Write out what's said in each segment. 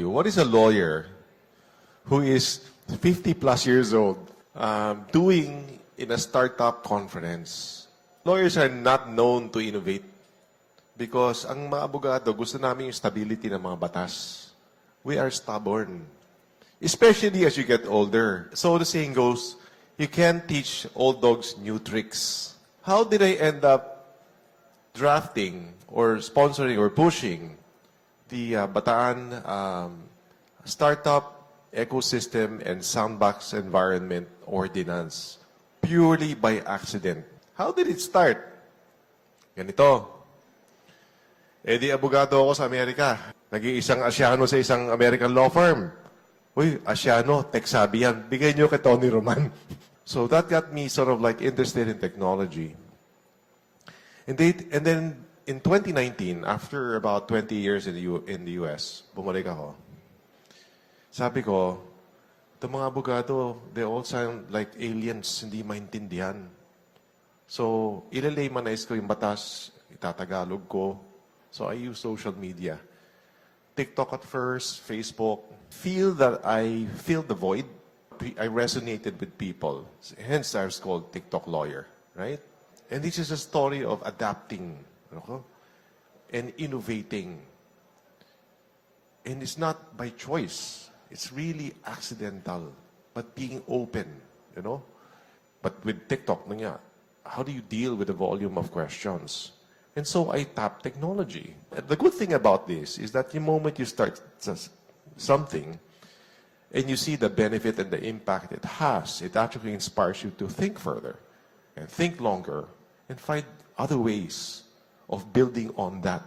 What is a lawyer who is 50 plus years old um, doing in a startup conference? Lawyers are not known to innovate because ang mga abogado, gusto namin yung stability ng mga batas. We are stubborn. Especially as you get older. So the saying goes, you can't teach old dogs new tricks. How did I end up drafting or sponsoring or pushing the uh, Bataan um, Startup Ecosystem and Sandbox Environment Ordinance purely by accident. How did it start? Ganito. Eh di abogado ako sa Amerika. Nag-iisang Asyano sa isang American law firm. Uy, Asyano, savvy yan. Bigay niyo kay Tony Roman. so that got me sort of like interested in technology. And, they, and then in 2019, after about 20 years in the, U, in the US, bumalik ako. Sabi ko, itong mga abogado, they all sound like aliens, hindi maintindihan. So, ilaymanize ko yung batas, itatagalog ko. So, I use social media. TikTok at first, Facebook. Feel that I filled the void. I resonated with people. Hence, I was called TikTok lawyer, right? And this is a story of adapting ano ko, and innovating. And it's not by choice. It's really accidental. But being open, you know? But with TikTok, nga, how do you deal with the volume of questions? And so I tap technology. The good thing about this is that the moment you start something and you see the benefit and the impact it has, it actually inspires you to think further and think longer and find other ways of building on that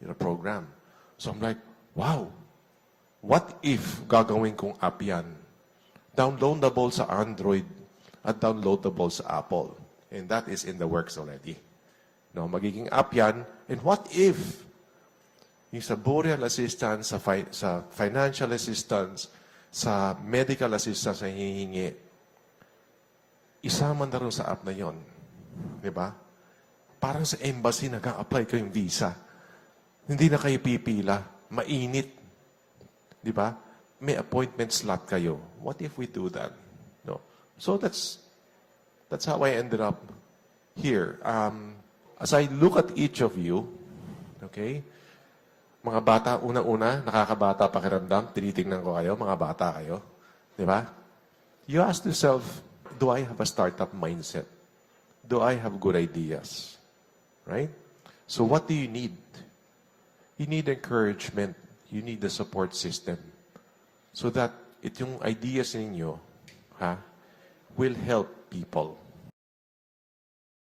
you know, program. So I'm like, wow, what if gagawin kong app yan? Downloadable sa Android at downloadable sa Apple. And that is in the works already. No, magiging app yan. And what if yung sa burial assistance, sa, fi- sa financial assistance, sa medical assistance na hihingi, isama na rin sa app na yon. Di ba? Parang sa embassy, nag apply kayong visa. Hindi na kayo pipila. Mainit. Di ba? May appointment slot kayo. What if we do that? No. So that's that's how I ended up here. Um, as I look at each of you, okay, mga bata, unang-una, nakakabata pakiramdam, tinitingnan ko kayo, mga bata kayo. Di ba? You ask yourself, do I have a startup mindset? Do I have good ideas? Right? So what do you need? You need encouragement. You need the support system. So that it yung ideas ninyo, ha, will help people.